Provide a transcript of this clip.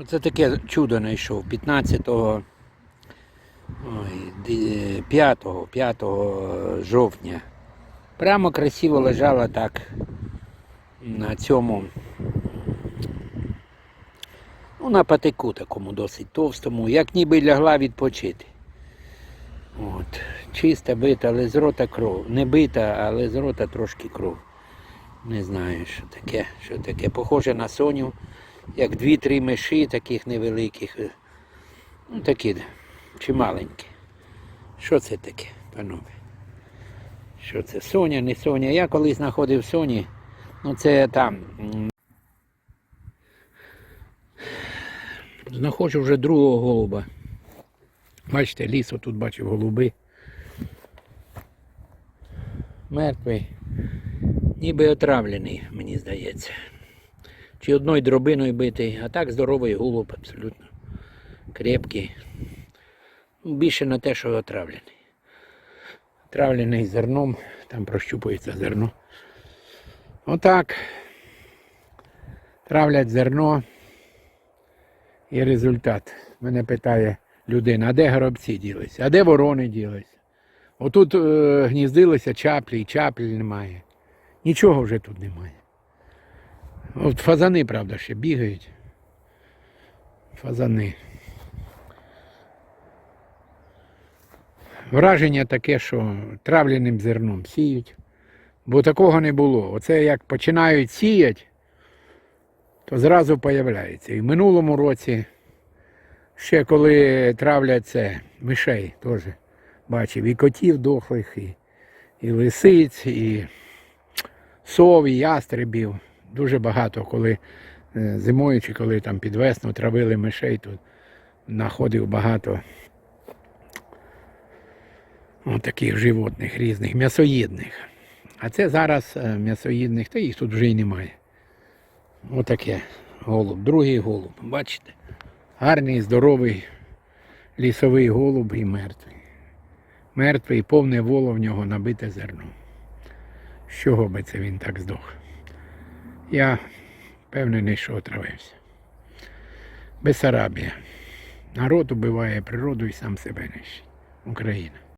Оце таке чудо знайшов 15 ой, 5, 5 жовтня. Прямо красиво лежала так на цьому. Ну, на патику такому досить товстому, як ніби лягла відпочити. От. Чиста бита, але з рота кров. Не бита, але з рота трошки кров. Не знаю, що таке. Що таке. Похоже на соню, як дві-три миші таких невеликих. Ну, такі чималенькі. Що це таке, панове? Що це? Соня, не Соня. Я колись знаходив Соні. Ну це там. Знаходжу вже другого голуба. Бачите, ліс отут бачив голуби. Мертвий. Ніби отравлений, мені здається. Чи одною дробиною битий, а так здоровий голуб абсолютно. Крепкий. Ну, Більше на те, що отравлений. Отравлений зерном, там прощупується зерно. Отак. Травлять зерно. І результат. Мене питає людина, а де горобці ділися? А де ворони ділися? Отут е, гніздилися чаплі, і чаплі немає. Нічого вже тут немає. От фазани, правда, ще бігають. Фазани. Враження таке, що травляним зерном сіють. Бо такого не було. Оце як починають сіяти, то зразу появляється. І в минулому році, ще коли травлять це мишей, теж бачив, і котів дохлих, і, і лисиць, і сов, і ястребів. Дуже багато, коли е, зимою чи коли там під весну травили мишей, тут знаходив багато таких животних різних, м'ясоїдних. А це зараз е, м'ясоїдних, та їх тут вже й немає. Отаке голуб, другий голуб, бачите? Гарний, здоровий лісовий голуб і мертвий. Мертвий, повне воло в нього набите зерно. З чого би це він так здох? Я впевнений, що отравився. Бесарабія. Народ убиває природу і сам себе нищить. Україна.